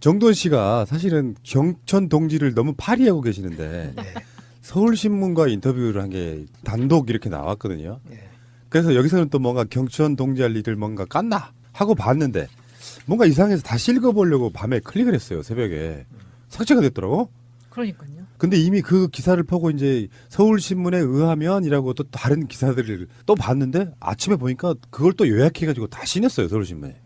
정돈 씨가 사실은 경천 동지를 너무 파리하고 계시는데 네. 서울신문과 인터뷰를 한 게 단독 이렇게 나왔거든요. 예. 그래서 여기서는 또 뭔가 경천 동지 할 일을 뭔가 깠나 하고 봤는데 뭔가 이상해서 다시 읽어보려고 밤에 클릭을 했어요 새벽에 삭제가 됐더라고. 그러니까요. 근데 이미 그 기사를 보고 이제 서울신문에 의하면이라고 또 다른 기사들을 또 봤는데 아침에 보니까 그걸 또 요약해가지고 다시 냈어요 서울신문에.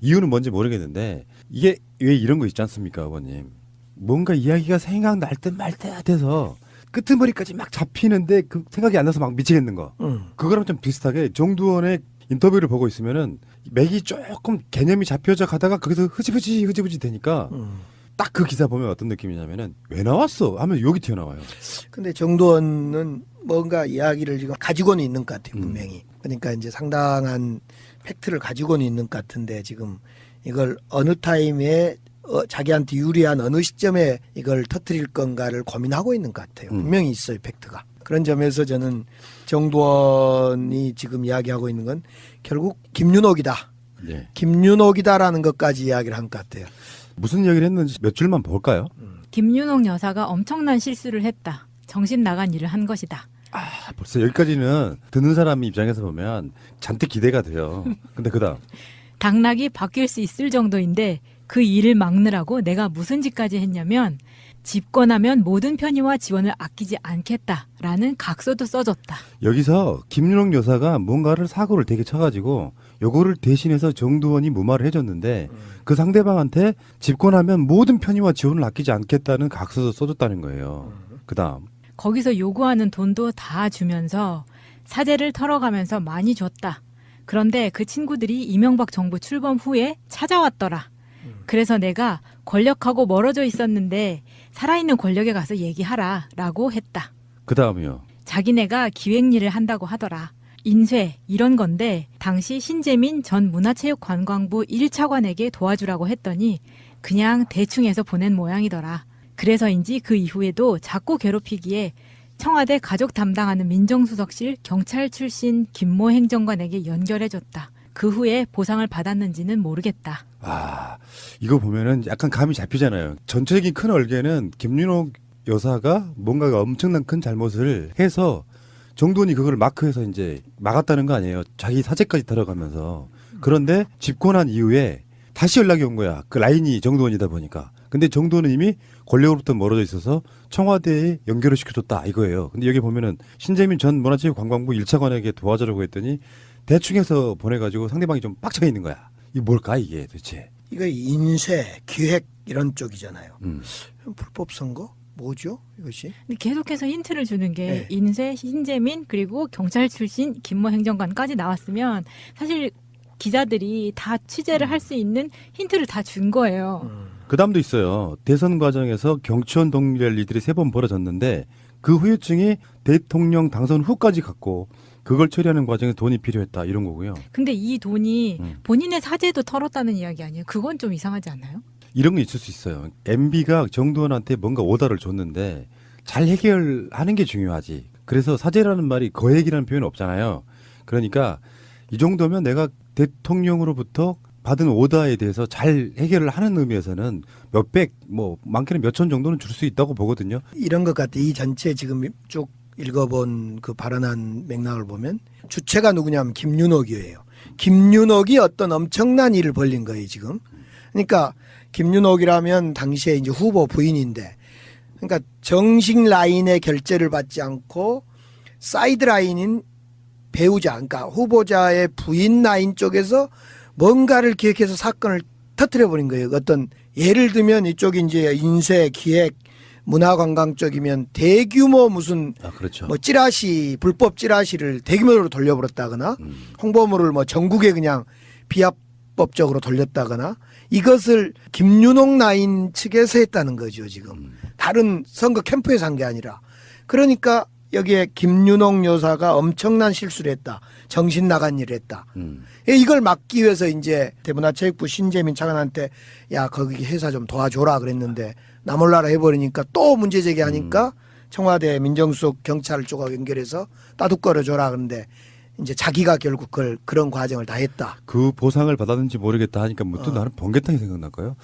이유는 뭔지 모르겠는데 이게 왜 이런 거 있지 않습니까 아버님. 뭔가 이야기가 생각날 듯 말 듯 해서 끄트머리까지 막 잡히는데 그 생각이 안 나서 막 미치겠는 거. 음. 그거랑 좀 비슷하게 정두원의 인터뷰를 보고 있으면은 맥이 조금 개념이 잡혀져 가다가 거기서 흐지부지 흐지부지 되니까 음. 딱그 기사 보면 어떤 느낌이냐면은 왜 나왔어 하면 여기 튀어나와요. 근데 정도원은 뭔가 이야기를 지금 가지고는 있는 것 같아요, 음. 분명히. 그러니까 이제 상당한 팩트를 가지고는 있는 것 같은데 지금 이걸 어느 타임에 어, 자기한테 유리한 어느 시점에 이걸 터트릴 건가를 고민하고 있는 것 같아요. 음. 분명히 있어요, 팩트가. 그런 점에서 저는 정도원이 지금 이야기하고 있는 건 결국 김윤옥이다. 예. 김윤옥이다라는 것까지 이야기를 한 것 같아요. 무슨 얘기를 했는지 몇 줄만 볼까요? 김윤옥 여사가 엄청난 실수를 했다. 정신 나간 일을 한 것이다. 아, 벌써 여기까지는 듣는 사람 입장에서 보면 잔뜩 기대가 돼요. 근데 그다음 당락이 바뀔 수 있을 정도인데 그 일을 막느라고 내가 무슨 짓까지 했냐면 집권하면 모든 편의와 지원을 아끼지 않겠다라는 각서도 써줬다. 여기서 김윤옥 여사가 뭔가를 사고를 되게 쳐가지고 요거를 대신해서 정두원이 무마를 해줬는데 그 상대방한테 집권하면 모든 편의와 지원을 아끼지 않겠다는 각서도 써줬다는 거예요. 그다음 거기서 요구하는 돈도 다 주면서 사재를 털어가면서 많이 줬다. 그런데 그 친구들이 이명박 정부 출범 후에 찾아왔더라. 그래서 내가 권력하고 멀어져 있었는데 살아있는 권력에 가서 얘기하라 라고 했다. 그 다음이요. 자기네가 기획 일을 한다고 하더라. 인쇄 이런 건데 당시 신재민 전 문화체육관광부 1차관에게 도와주라고 했더니 그냥 대충 해서 보낸 모양이더라. 그래서인지 그 이후에도 자꾸 괴롭히기에 청와대 가족 담당하는 민정수석실 경찰 출신 김모 행정관에게 연결해줬다. 그 후에 보상을 받았는지는 모르겠다. 아, 이거 보면은 약간 감이 잡히잖아요. 전체적인 큰 얼개는 김윤옥 여사가 뭔가 엄청난 큰 잘못을 해서 정돈이 그걸 마크해서 이제 막았다는 거 아니에요. 자기 사재까지 들어가면서. 그런데 집권한 이후에 다시 연락이 온 거야. 그 라인이 정도원이다 보니까. 근데 정도는 이미 권력으로부터 멀어져 있어서 청와대에 연결을 시켜줬다 이거예요. 근데 여기 보면은 신재민 전 문화체육관광부 1차관에게 도와주려고 했더니 대충 해서 보내가지고 상대방이 좀 빡쳐 있는 거야. 이게 뭘까 이게 도대체. 이거 인쇄, 기획 이런 쪽이잖아요. 음. 불법 선거? 뭐죠? 이것이? 근데 계속해서 힌트를 주는 게 네. 인쇄, 신재민 그리고 경찰 출신 김모 행정관까지 나왔으면 사실 기자들이 다 취재를 할수 있는 힌트를 다 준 거예요. 음. 그 다음도 있어요. 대선 과정에서 경추원 동일리들이 세 번 벌어졌는데 그 후유증이 대통령 당선 후까지 갔고 그걸 처리하는 과정에 돈이 필요했다 이런 거고요. 근데 이 돈이 음. 본인의 사재도 털었다는 이야기 아니에요? 그건 좀 이상하지 않아요? 이런 게 있을 수 있어요. MB가 정두원한테 뭔가 오다를 줬는데 잘 해결하는 게 중요하지. 그래서 사죄라는 말이 거액이라는 표현은 없잖아요. 그러니까 이 정도면 내가 대통령으로부터 받은 오다에 대해서 잘 해결을 하는 의미에서는 몇백, 뭐 많게는 몇천 정도는 줄 수 있다고 보거든요. 이런 것 같아. 이 전체 지금 쭉 읽어본 그 발언한 맥락을 보면 주체가 누구냐면 김윤옥이에요. 김윤옥이 어떤 엄청난 일을 벌린 거예요, 지금. 그러니까 김윤옥이라면 당시에 이제 후보 부인인데 그러니까 정식 라인의 결제를 받지 않고 사이드 라인인 배우자, 그러니까 후보자의 부인 라인 쪽에서 뭔가를 기획해서 사건을 터트려 버린 거예요. 어떤 예를 들면 이쪽이 이제 인쇄, 기획, 문화관광 쪽이면 대규모 무슨 아, 그렇죠. 뭐 찌라시 불법 찌라시를 대규모로 돌려버렸다거나 음. 홍보물을 뭐 전국에 그냥 비합법적으로 돌렸다거나 이것을 김윤옥 라인 측에서 했다는 거죠 지금 음. 다른 선거 캠프에서 한 게 아니라 그러니까 여기에 김윤옥 여사가 엄청난 실수를 했다 정신 나간 일을 했다 음. 예, 이걸 막기 위해서 이제 대문화체육부 신재민 차관한테 야 거기 회사 좀 도와줘라 그랬는데 나 몰라라 해버리니까 또 문제 제기하니까 청와대 민정수석 경찰 쪽하고 연결해서 따둑거려 줘라 그런데 이제 자기가 결국 그걸 그런 과정을 다 했다. 그 보상을 받았는지 모르겠다 하니까 뭐또 어. 나는 번개탕이 생각날까요?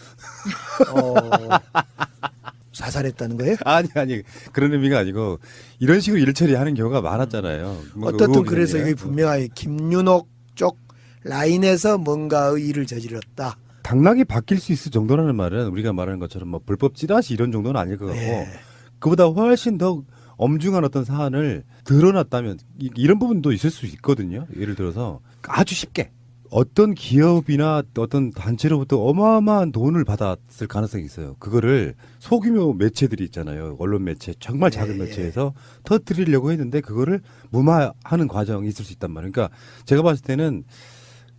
어, 사살했다는 거예요? 아니 아니 그런 의미가 아니고 이런 식으로 일 처리하는 경우가 많았잖아요. 뭔가 어떻든 의혹이 그래서. 이게 분명하게 김윤옥 쪽 라인에서 뭔가의 일을 저질렀다. 당락이 바뀔 수 있을 정도라는 말은 우리가 말하는 것처럼 뭐 불법 찌라시 이런 정도는 아닐 것 같고 네. 그보다 훨씬 더 엄중한 어떤 사안을 드러났다면 이- 이런 부분도 있을 수 있거든요. 예를 들어서 아주 쉽게 어떤 기업이나 어떤 단체로부터 어마어마한 돈을 받았을 가능성이 있어요. 그거를 소규모 매체들이 있잖아요. 언론 매체, 정말 작은 예, 예. 매체에서 터뜨리려고 했는데 그거를 무마하는 과정이 있을 수 있단 말이에요. 그러니까 제가 봤을 때는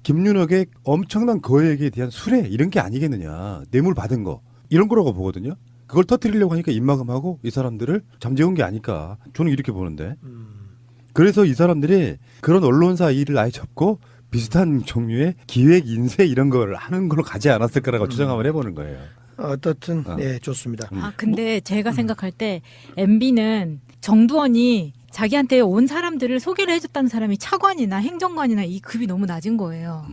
김윤옥의 엄청난 거액에 대한 수뢰 이런 게 아니겠느냐. 뇌물 받은 거 이런 거라고 보거든요. 그걸 터뜨리려고 하니까 입막음하고 이 사람들을 잠재운 게 아닐까. 저는 이렇게 보는데. 음, 그래서 이 사람들이 그런 언론사 일을 아예 접고 비슷한 종류의 기획 인쇄 이런 걸 하는 걸로 가지 않았을까라고 추정 한번 해보는 거예요. 어떻든 어. 네 좋습니다. 음. 아, 근데 제가 생각할 때 MB는 정두원이 자기한테 온 사람들을 소개를 해줬다는 사람이 차관이나 행정관이나 이 급이 너무 낮은 거예요.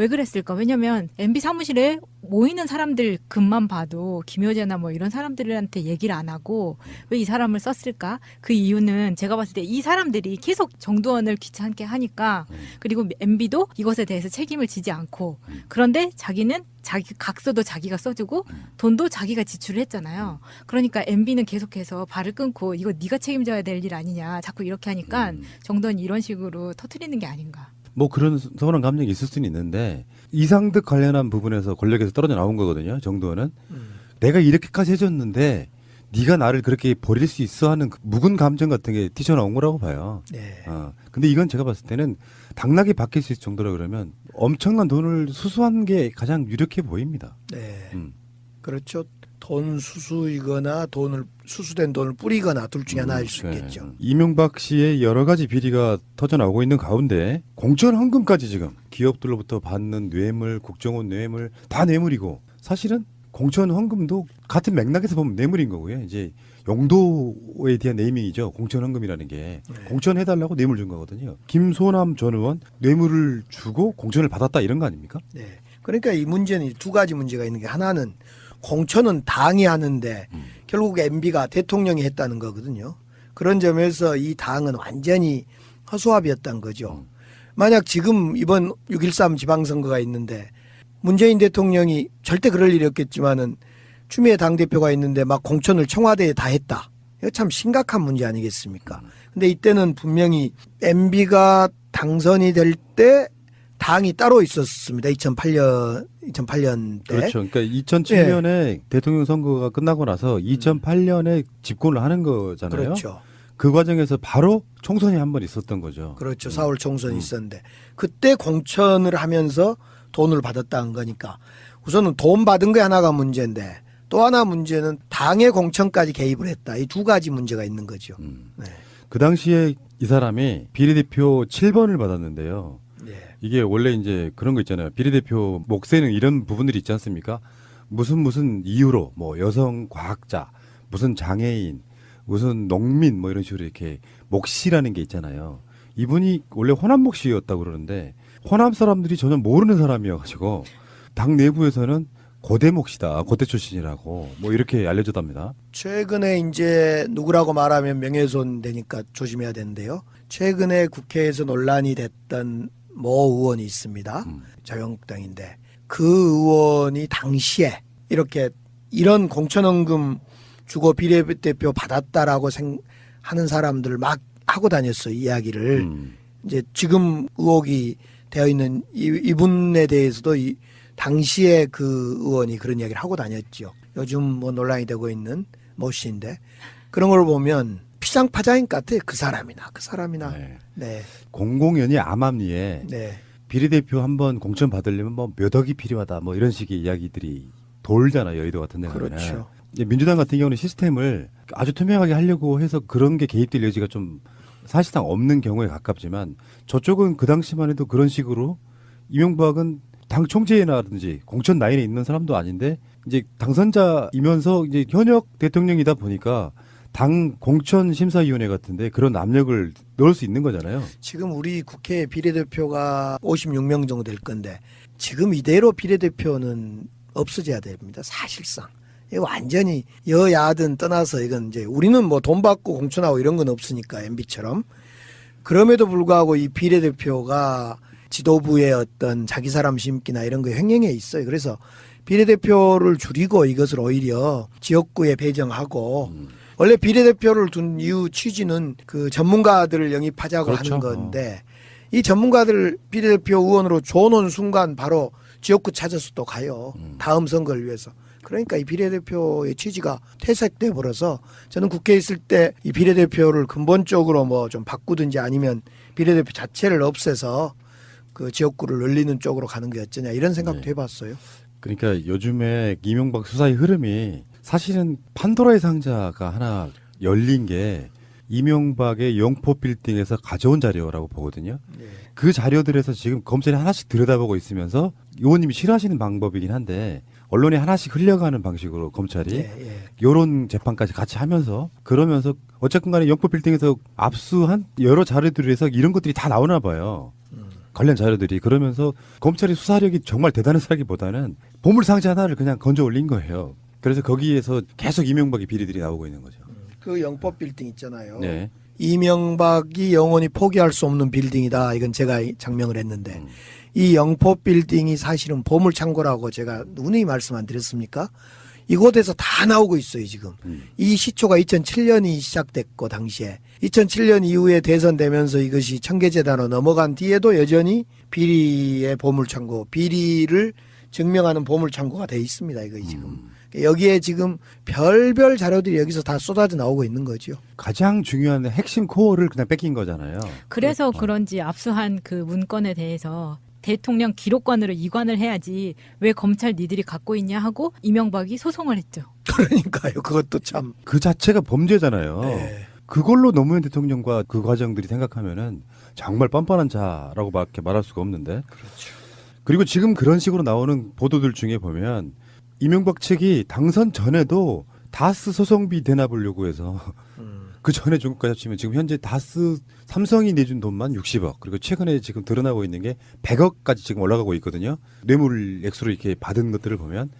왜 그랬을까? 왜냐면 MB 사무실에 모이는 사람들 급만 봐도 김효재나 뭐 이런 사람들한테 얘기를 안 하고 왜 이 사람을 썼을까? 그 이유는 제가 봤을 때 이 사람들이 계속 정두원을 귀찮게 하니까 그리고 MB도 이것에 대해서 책임을 지지 않고 그런데 자기는 자기 각서도 자기가 써주고 돈도 자기가 지출을 했잖아요. 그러니까 MB는 계속해서 발을 끊고 이거 네가 책임져야 될 일 아니냐 자꾸 이렇게 하니까 음. 정두원이 이런 식으로 터트리는 게 아닌가. 뭐 그런 서운한 감정이 있을 수는 있는데 이상득 관련한 부분에서 권력에서 떨어져 나온 거거든요. 정도는 음. 내가 이렇게까지 해줬는데 네가 나를 그렇게 버릴 수 있어 하는 그 묵은 감정 같은 게 튀쳐나온 거라고 봐요. 네. 어. 근데 이건 제가 봤을 때는 당락이 바뀔 수 있을 정도라 그러면 엄청난 돈을 수수한 게 가장 유력해 보입니다. 네. 음. 그렇죠. 돈 수수이거나 돈을 수수된 돈을 뿌리거나 둘 중에 하나일 수 네. 있겠죠. 이명박 씨의 여러 가지 비리가 터져 나오고 있는 가운데 공천 헌금까지 지금 기업들로부터 받는 뇌물, 국정원 뇌물 다 뇌물이고 사실은 공천 헌금도 같은 맥락에서 보면 뇌물인 거고요. 이제 용도에 대한 네이밍이죠. 공천 헌금이라는 게 네. 공천 해달라고 뇌물 준 거거든요. 김소남 전 의원 뇌물을 주고 공천을 받았다 이런 거 아닙니까? 네. 그러니까 이 문제는 두 가지 문제가 있는 게 하나는 공천은 당이 하는데 음. 결국 MB가 대통령이 했다는 거거든요. 그런 점에서 이 당은 완전히 허수아비였던 거죠. 만약 지금 이번 6.13 지방선거가 있는데 문재인 대통령이 절대 그럴 일이 없겠지만은 추미애 당대표가 있는데 막 공천을 청와대에 다 했다. 이거 참 심각한 문제 아니겠습니까? 근데 이때는 분명히 MB가 당선이 될 때 당이 따로 있었습니다. 2008년 2008년 때. 그렇죠. 그러니까 2007년에 대통령 선거가 끝나고 나서 2008년에 집권을 하는 거잖아요. 그렇죠. 그 과정에서 바로 총선이 한 번 있었던 거죠. 그렇죠. 4월 총선이 음. 있었는데 그때 공천을 하면서 돈을 받았다는 거니까 우선은 돈 받은 게 하나가 문제인데 또 하나 문제는 당의 공천까지 개입을 했다. 이 두 가지 문제가 있는 거죠. 음. 네. 그 당시에 이 사람이 비례대표 7번을 받았는데요. 네. 이게 원래 이제 그런 거 있잖아요. 비례대표 목세는 이런 부분들이 있지 않습니까? 무슨 무슨 이유로 뭐 여성 과학자, 무슨 장애인, 무슨 농민 뭐 이런 식으로 이렇게 몫이라는 게 있잖아요. 이분이 원래 호남 몫이었다고 그러는데 호남 사람들이 전혀 모르는 사람이어가지고 당 내부에서는 고대 몫이다, 고대 출신이라고 뭐 이렇게 알려졌답니다. 최근에 이제 누구라고 말하면 명예훼손 되니까 조심해야 되는데요. 최근에 국회에서 논란이 됐던 모 의원이 있습니다. 음. 자유한국당인데 그 의원이 당시에 이렇게 이런 공천원금 주고 비례대표 받았다라고 생, 하는 사람들을 막 하고 다녔어요 이야기를 음. 이제 지금 의혹이 되어 있는 이, 이분에 대해서도 이 당시에 그 의원이 그런 이야기를 하고 다녔죠. 요즘 뭐 논란이 되고 있는 모 씨인데 그런 걸 보면 피장파장인 것 같아요. 그 사람이나 그 사람이나 네. 네, 공공연히 암암리에 네, 비례대표 한번 공천 받으려면 뭐 몇 억이 필요하다 뭐 이런 식의 이야기들이 돌잖아요 여의도 같은 데 가면 그렇죠. 이제 민주당 같은 경우는 시스템을 아주 투명하게 하려고 해서 그런 게 개입될 여지가 좀 사실상 없는 경우에 가깝지만 저쪽은 그 당시만 해도 그런 식으로 이명박은 당 총재라든지 공천 라인에 있는 사람도 아닌데 이제 당선자이면서 이제 현역 대통령이다 보니까 당 공천 심사위원회 같은데 그런 압력을 넣을 수 있는 거잖아요. 지금 우리 국회 비례대표가 56명 정도 될 건데 지금 이대로 비례대표는 없어져야 됩니다. 사실상. 완전히 여야든 떠나서 이건 이제 우리는 뭐 돈 받고 공천하고 이런 건 없으니까 MB처럼 그럼에도 불구하고 이 비례대표가 지도부의 어떤 자기 사람 심기나 이런 거 횡행해 있어요. 그래서 비례대표를 줄이고 이것을 오히려 지역구에 배정하고 원래 비례대표를 둔 이유 취지는 그 전문가들을 영입하자고 그렇죠. 하는 건데 이 전문가들 비례대표 의원으로 줘놓은 순간 바로 지역구 찾아서 또 가요. 다음 선거를 위해서. 그러니까 이 비례대표의 취지가 퇴색돼 버려서 저는 국회에 있을 때 이 비례대표를 근본적으로 뭐 좀 바꾸든지 아니면 비례대표 자체를 없애서 그 지역구를 늘리는 쪽으로 가는 게 어쩌냐 이런 생각도 네. 해봤어요. 그러니까 요즘에 이명박 수사의 흐름이 사실은 판도라의 상자가 하나 열린 게 이명박의 영포 빌딩에서 가져온 자료라고 보거든요. 네. 그 자료들에서 지금 검찰이 하나씩 들여다보고 있으면서 의원님이 싫어하시는 방법이긴 한데 언론이 하나씩 흘려가는 방식으로 검찰이 예, 예. 요런 재판까지 같이 하면서 그러면서 어쨌든 간에 영포 빌딩에서 압수한 여러 자료들에서 이런 것들이 다 나오나 봐요. 관련 자료들이 그러면서 검찰의 수사력이 정말 대단해서라기보다는 보물 상자 하나를 그냥 건져 올린 거예요. 그래서 거기에서 계속 이명박의 비리들이 나오고 있는 거죠. 그 영법 빌딩 있잖아요. 네. 이명박이 영원히 포기할 수 없는 빌딩이다. 이건 제가 장명을 했는데 음. 이 영포 빌딩이 사실은 보물 창고라고 제가 누누이 말씀 안 드렸습니까? 이곳에서 다 나오고 있어요 지금. 음. 이 시초가 2007년이 시작됐고 당시에 2007년 이후에 대선되면서 이것이 청계재단으로 넘어간 뒤에도 여전히 비리의 보물창고, 비리를 증명하는 보물창고가 돼 있습니다. 이거 지금 여기에 지금 별별 자료들이 여기서 다 쏟아져 나오고 있는 거죠. 가장 중요한 핵심 코어를 그냥 뺏긴 거잖아요. 그래서 그런지 압수한 그 문건에 대해서 대통령 기록관으로 이관을 해야지 왜 검찰 니들이 갖고 있냐 하고 이명박이 소송을 했죠. 그러니까요. 그것도 참. 그 자체가 범죄잖아요. 네. 그걸로 노무현 대통령과 그 과정들이 생각하면은 정말 뻔뻔한 자라고밖에 말할 수가 없는데. 그렇죠. 그리고 지금 그런 식으로 나오는 보도들 중에 보면 이명박 측이 당선 전에도 다스 소송비 대납을 요구해서 음. 그 전에 중국까지 합치면 지금 현재 다스 삼성이 내준 돈만 60억 그리고 최근에 지금 드러나고 있는 게 100억까지 지금 올라가고 있거든요. 뇌물 액수로 이렇게 받은 것들을 보면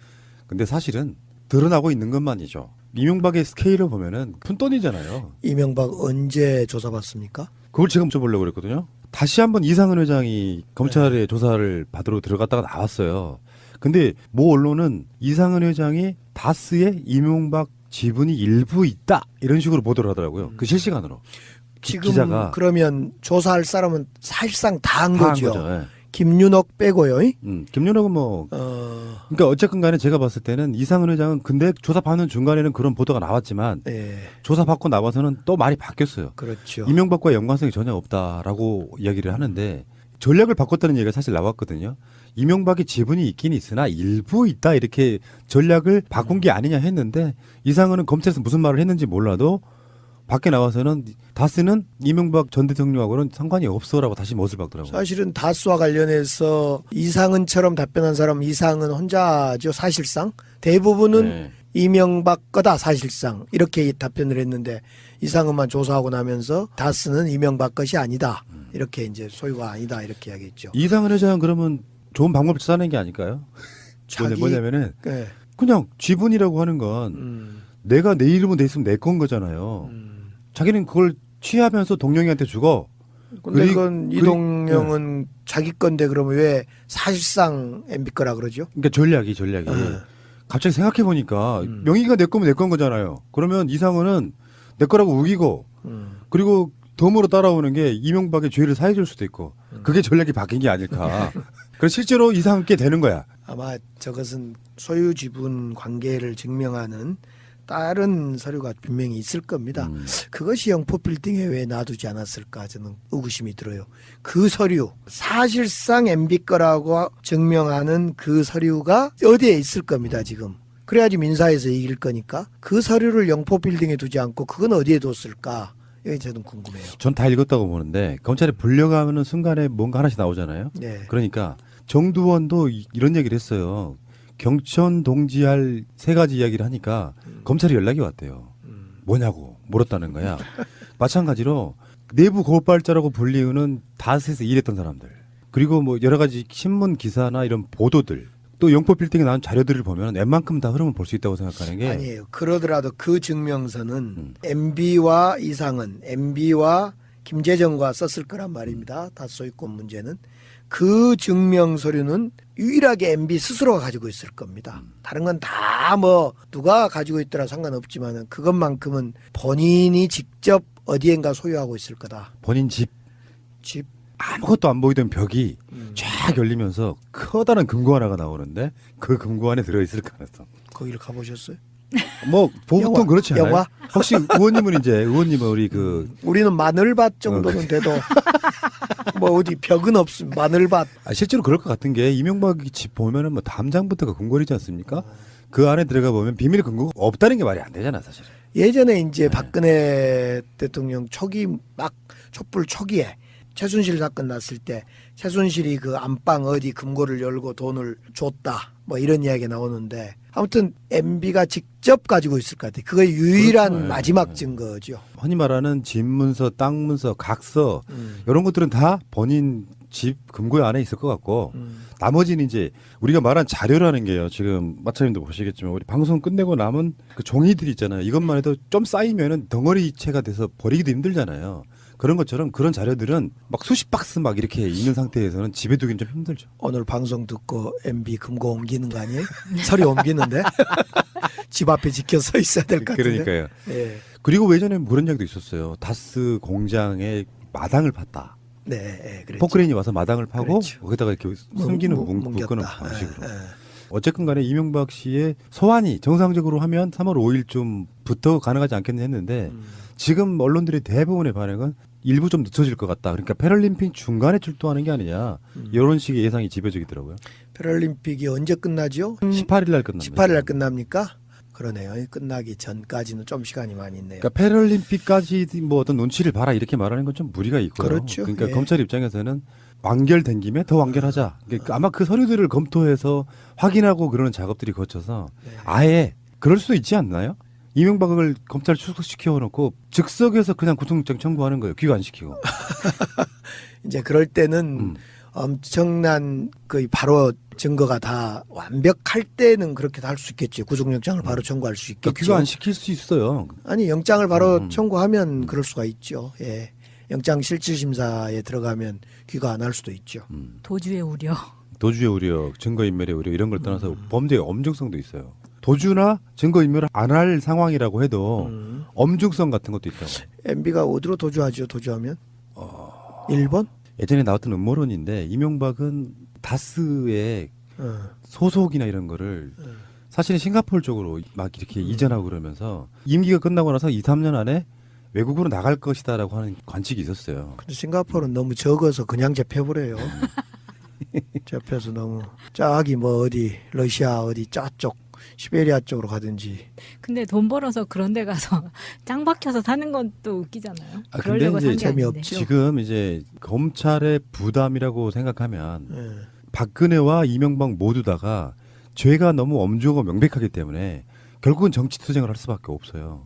근데 사실은 드러나고 있는 것만이죠. 이명박의 스케일을 보면은 푼 돈이잖아요. 이명박 언제 조사받습니까? 그걸 제가 여쭤보려고 그랬거든요. 다시 한번 이상은 회장이 검찰에 조사를 받으러 들어갔다가 나왔어요. 근데 모 언론은 이상은 회장이 다스에 이명박 지분이 일부 있다 이런 식으로 보도를 하더라고요. 그 실시간으로 기- 지금 기자가 그러면 조사할 사람은 사실상 다 한 거죠. 거죠. 예. 김윤옥 빼고요. 이? 음, 김윤옥은 뭐 어, 그러니까 어쨌건 간에 제가 봤을 때는 이상은 회장은 근데 조사 받는 중간에는 그런 보도가 나왔지만 예, 조사 받고 나와서는 또 말이 바뀌었어요. 그렇죠. 이명박과 연관성이 전혀 없다라고 이야기를 하는데 전략을 바꿨다는 얘기가 사실 나왔거든요. 이명박이 지분이 있긴 있으나 일부 있다 이렇게 전략을 바꾼 게 아니냐 했는데 이상은은 검찰에서 무슨 말을 했는지 몰라도 밖에 나와서는 다스는 이명박 전 대통령하고는 상관이 없어라고 다시 못을 박더라고요. 사실은 다스와 관련해서 이상은처럼 답변한 사람 이상은 혼자죠. 사실상 대부분은 네. 이명박 거다 사실상 이렇게 답변을 했는데 이상은만 조사하고 나면서 다스는 이명박 것이 아니다. 이렇게 이제 소유가 아니다 이렇게 이야기했죠. 이상은 회장은 그러면 좋은 방법을 찾아낸 게 아닐까요? 자기- 뭐냐, 뭐냐면은 네. 그냥 지분이라고 하는 건 음, 내가 내 이름으로 돼 있으면 내 건 거잖아요. 음. 자기는 그걸 취하면서 동영이한테 주고 근데 그리- 그건 이동영은 자기 건데 그러면 왜 사실상 MB 거라 그러죠? 그러니까 전략이 전략이 어. 갑자기 생각해 보니까 음. 명의가 내 거면 내 건 거잖아요. 그러면 이상은은 내 거라고 우기고 음. 그리고 덤으로 따라오는 게 이명박의 죄를 사해줄 수도 있고 그게 전략이 바뀐 게 아닐까. 그래서 실제로 이상하게 되는 거야. 아마 저것은 소유 지분 관계를 증명하는 다른 서류가 분명히 있을 겁니다. 음. 그것이 영포 빌딩에 왜 놔두지 않았을까 저는 의구심이 들어요. 그 서류 사실상 MB 거라고 증명하는 그 서류가 어디에 있을 겁니다 지금. 그래야지 민사에서 이길 거니까 그 서류를 영포 빌딩에 두지 않고 그건 어디에 뒀을까? 이게 저는 궁금해요. 전 다 읽었다고 보는데 검찰에 불려가는 순간에 뭔가 하나씩 나오잖아요. 네. 그러니까 정두원도 이- 이런 얘기를 했어요. 경천 동지할 세 가지 이야기를 하니까 검찰이 연락이 왔대요. 음. 뭐냐고 몰았다는 거야. 마찬가지로 내부 고발자라고 불리우는 다스에서 일했던 사람들 그리고 뭐 여러 가지 신문 기사나 이런 보도들 또 영포 빌딩에 나온 자료들을 보면 웬만큼 다 흐름을 볼 수 있다고 생각하는 게 아니에요. 그러더라도 그 증명서는 음. MB와 이상은 MB와 김재정과 썼을 거란 말입니다. 다소유권 문제는 그 증명 서류는 유일하게 MB 스스로가 가지고 있을 겁니다. 다른 건 다 뭐 누가 가지고 있더라 상관없지만은 그것만큼은 본인이 직접 어디엔가 소유하고 있을 거다. 본인 집 집 아무것도 안 보이던 벽이 음. 쫙 열리면서 커다란 금고 하나가 나오는데 그 금고 안에 들어있을 가능성. 거기를 가보셨어요? 뭐 보통 영화? 그렇지 않아요? 영화? 혹시 의원님은 이제 의원님은 우리 그 우리는 마늘밭 정도는 돼도 뭐 어디 벽은 없음 마늘밭 아, 실제로 그럴 것 같은 게 이명박이 집 보면은 뭐 담장부터가 궁궐이지 않습니까? 그 안에 들어가 보면 비밀 금고가 없다는 게 말이 안 되잖아 사실. 예전에 네. 이제 박근혜 대통령 초기 막 촛불 초기에 최순실 사건 났을 때 최순실이 그 안방 어디 금고를 열고 돈을 줬다 뭐 이런 이야기 나오는데 아무튼 MB가 직접 가지고 있을 것 같아요. 그거 유일한 그렇죠. 마지막 네. 증거죠. 흔히 말하는 집 문서, 땅 문서, 각서 음. 이런 것들은 다 본인 집 금고 안에 있을 것 같고 음. 나머지는 이제 우리가 말한 자료라는 게요. 지금 마차님도 보시겠지만 우리 방송 끝내고 남은 그 종이들 있잖아요. 이것만 해도 좀 쌓이면은 덩어리체가 돼서 버리기도 힘들잖아요. 그런 것처럼 그런 자료들은 막 수십 박스 막 이렇게 있는 상태에서는 집에 두기는 좀 힘들죠. 오늘 방송 듣고 MB 금고 옮기는 거 아니에요? 서류 옮기는데 집 앞에 지켜 서 있어야 될 것 같은데. 그러니까요. 예. 그리고 예전에 그런 이야기도 있었어요. 다스 공장에 마당을 팠다. 네, 예, 그랬죠. 포크레인이 와서 마당을 파고 그랬죠. 거기다가 이렇게 뭉- 숨기는 뭉겼다. 묶는 방식으로. 예, 예. 어쨌든 간에 이명박 씨의 소환이 정상적으로 하면 3월 5일쯤부터 가능하지 않겠냐 했는데 음. 지금 언론들의 대부분의 반응은 일부 좀 늦춰질 것 같다. 그러니까 패럴림픽 중간에 출동하는 게 아니냐. 음. 이런 식의 예상이 지배적이더라고요. 패럴림픽이 언제 끝나죠? 18일 날 끝납니다. 18일 날 끝납니까? 그러네요. 끝나기 전까지는 좀 시간이 많이 있네요. 그러니까 패럴림픽까지 뭐 어떤 눈치를 봐라 이렇게 말하는 건 좀 무리가 있고요. 그렇죠. 러니까 예. 검찰 입장에서는 완결된 김에 더 완결하자. 그러니까 아마 그 서류들을 검토해서 확인하고 그러는 작업들이 거쳐서 네. 아예 그럴 수도 있지 않나요? 이명박을 검찰 출석시켜 놓고 즉석에서 그냥 구속영장 청구하는 거예요. 귀가 안 시키고. 이제 그럴 때는 음. 엄청난 그 바로 증거가 다 완벽할 때는 그렇게 할 수 있겠죠. 구속영장을 바로 청구할 수 그러니까 있겠죠. 귀가 안 시킬 수 있어요. 아니 영장을 바로 음. 청구하면 그럴 수가 있죠. 예. 영장 실질 심사에 들어가면 귀가 안 할 수도 있죠. 음. 도주의 우려. 도주의 우려, 증거인멸의 우려 이런 걸 떠나서 음. 범죄의 엄중성도 있어요. 도주나 증거인멸을 안 할 상황이라고 해도 음. 엄중성 같은 것도 있다고. MB가 어디로 도주하죠? 도주하면 어. 일본? 예전에 나왔던 음모론인데 이명박은 다스의 어. 소속이나 이런 거를 음. 사실은 싱가포르 쪽으로 막 이렇게 음. 이전하고 그러면서 임기가 끝나고 나서 2, 3년 안에 외국으로 나갈 것이다라고 하는 관측이 있었어요. 근데 싱가포르는 너무 적어서 그냥 잡혀버려요. 잡혀서 너무 저기 뭐 어디 러시아 어디 저쪽 시베리아 쪽으로 가든지 근데 돈 벌어서 그런 데 가서 짱 박혀서 사는 건 또 웃기잖아요. 아, 그러려고 근데 산 이제 게 아닌데. 재미없지. 지금 이제 검찰의 부담이라고 생각하면 예. 박근혜와 이명박 모두 다가 죄가 너무 엄중하고 명백하기 때문에 결국은 정치 투쟁을 할 수밖에 없어요.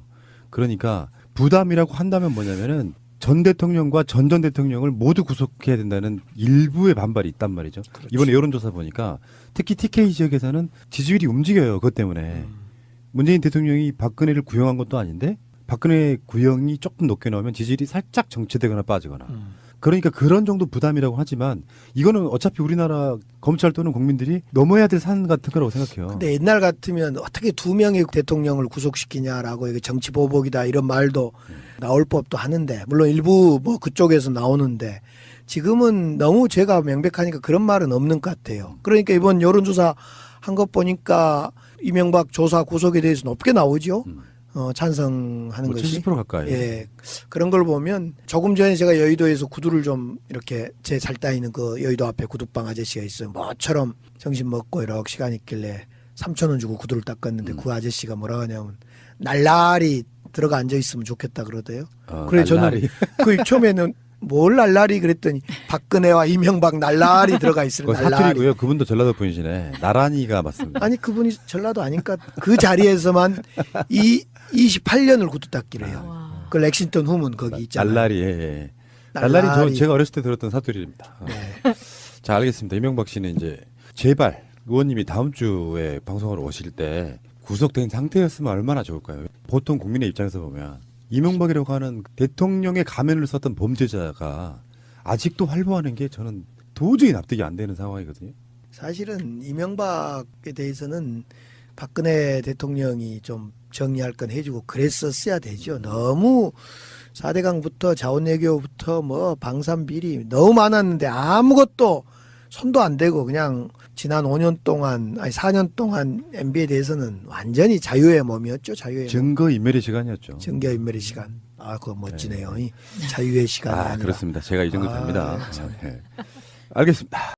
그러니까 부담이라고 한다면 뭐냐면은 전 대통령과 전 전 대통령을 모두 구속해야 된다는 일부의 반발이 있단 말이죠. 그렇지. 이번에 여론조사 보니까 특히 TK 지역에서는 지지율이 움직여요. 그것 때문에 음. 문재인 대통령이 박근혜를 구형한 것도 아닌데 박근혜 구형이 조금 높게 나오면 지지율이 살짝 정체되거나 빠지거나 음. 그러니까 그런 정도 부담이라고 하지만 이거는 어차피 우리나라 검찰 또는 국민들이 넘어야 될 산 같은 거라고 생각해요. 근데 옛날 같으면 어떻게 두 명의 대통령을 구속시키냐라고 이게 정치 보복이다 이런 말도 나올 법도 하는데 물론 일부 뭐 그쪽에서 나오는데 지금은 너무 죄가 명백하니까 그런 말은 없는 것 같아요. 그러니까 이번 여론조사 한 것 보니까 이명박 조사 구속에 대해서 높게 나오죠. 음. 어, 찬성하는 뭐 것이. 70% 가까이. 예. 그런 걸 보면 조금 전에 제가 여의도에서 구두를 좀 이렇게 제 잘 따이는 그 여의도 앞에 구두방 아저씨가 있어요. 뭐처럼 정신 먹고 이렇게 시간 있길래 3천 원 주고 구두를 닦았는데 음. 그 아저씨가 뭐라고 하냐면 날라리 들어가 앉아 있으면 좋겠다 그러대요. 어, 그래 저는 날라리. 그 처음에는 뭘 날라리 그랬더니 박근혜와 이명박 날라리 들어가 있을 그거 날라리. 사투리고요. 그분도 전라도 분이시네. 나란히가 맞습니다. 아니 그분이 전라도 아니까 그 자리에서만 이 28년을 구두 닦기를 해요. 와. 그 렉싱턴 후문 거기 있잖아요. 날라리, 예, 예. 날라리 저. 제가 어렸을 때 들었던 사투리입니다. 어. 네. 자, 알겠습니다. 이명박 씨는 이제 제발 의원님이 다음 주에 방송으로 오실 때 구속된 상태였으면 얼마나 좋을까요? 보통 국민의 입장에서 보면 이명박이라고 하는 대통령의 가면을 썼던 범죄자가 아직도 활보하는 게 저는 도저히 납득이 안 되는 상황이거든요. 사실은 이명박에 대해서는 박근혜 대통령이 좀 정리할 건 해주고 그랬었어야 되죠. 너무 4대강부터 자원외교부터 뭐 방산비리 너무 많았는데 아무것도 손도 안 대고 그냥 지난 5년 동안 아니 4년 동안 MB에 대해서는 완전히 자유의 몸이었죠. 자유의 몸. 증거 인멸의 시간이었죠. 증거 인멸의 시간. 아, 그거 멋지네요. 이 자유의 시간. 아, 아니라. 그렇습니다. 제가 이 정도 아, 됩니다. 참. 예. 알겠습니다.